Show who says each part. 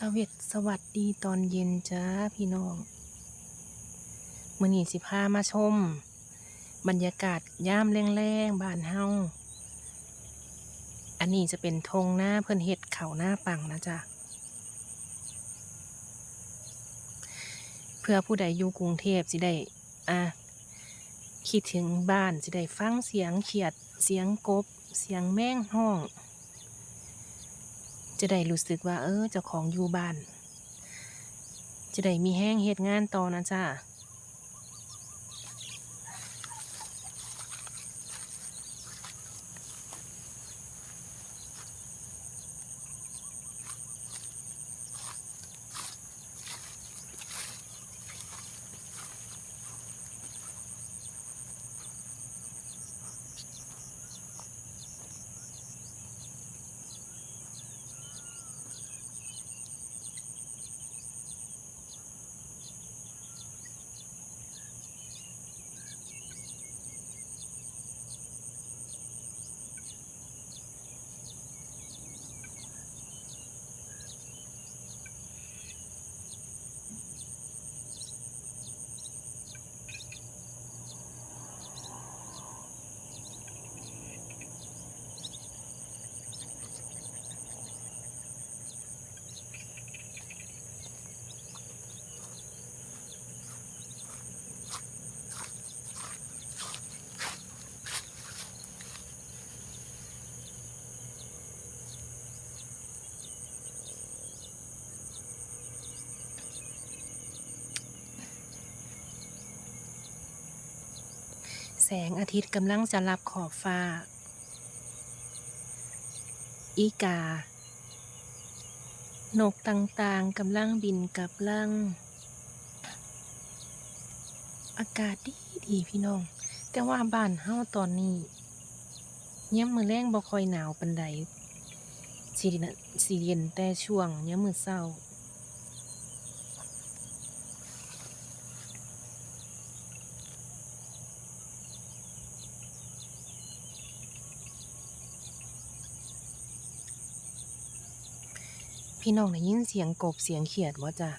Speaker 1: สวสสวัสดีตอนเย็นจ้าพี่น้องมื้อนี้สิพามาชม บรรยากาศยามแรงๆบ้านเฮาอันนี้จะเป็นธงหน้าเพิ่อนเฮ็ดเขาหน้าปังนะจ๊ะเพื่อผู้ใดอยู่กรุงเทพสิได้อะคิดถึงบ้านสิได้ฟังเสียงเขียดเสียงกบ เสียงแม่งห้อง จะได้รู้สึกว่า เออเจ้าของอยู่บ้าน จะได้มีแห้งเหตุงานต่อนะจ้า แสงอาทิตย์กำลังจะรับขอบฟ้า อีกา นกต่างๆกำลังบินกลับลัง อากาศดีดีพี่น้อง แต่ว่าบ้านเฮาตอนนี้ยามมื้อแลงบ่ค่อยหนาวปานใดสิน่ะสิเย็นแต่ช่วงยามมื้อเช้า พี่น้องได้ยินเสียงกบเสียงเขียดบ่จ้ะ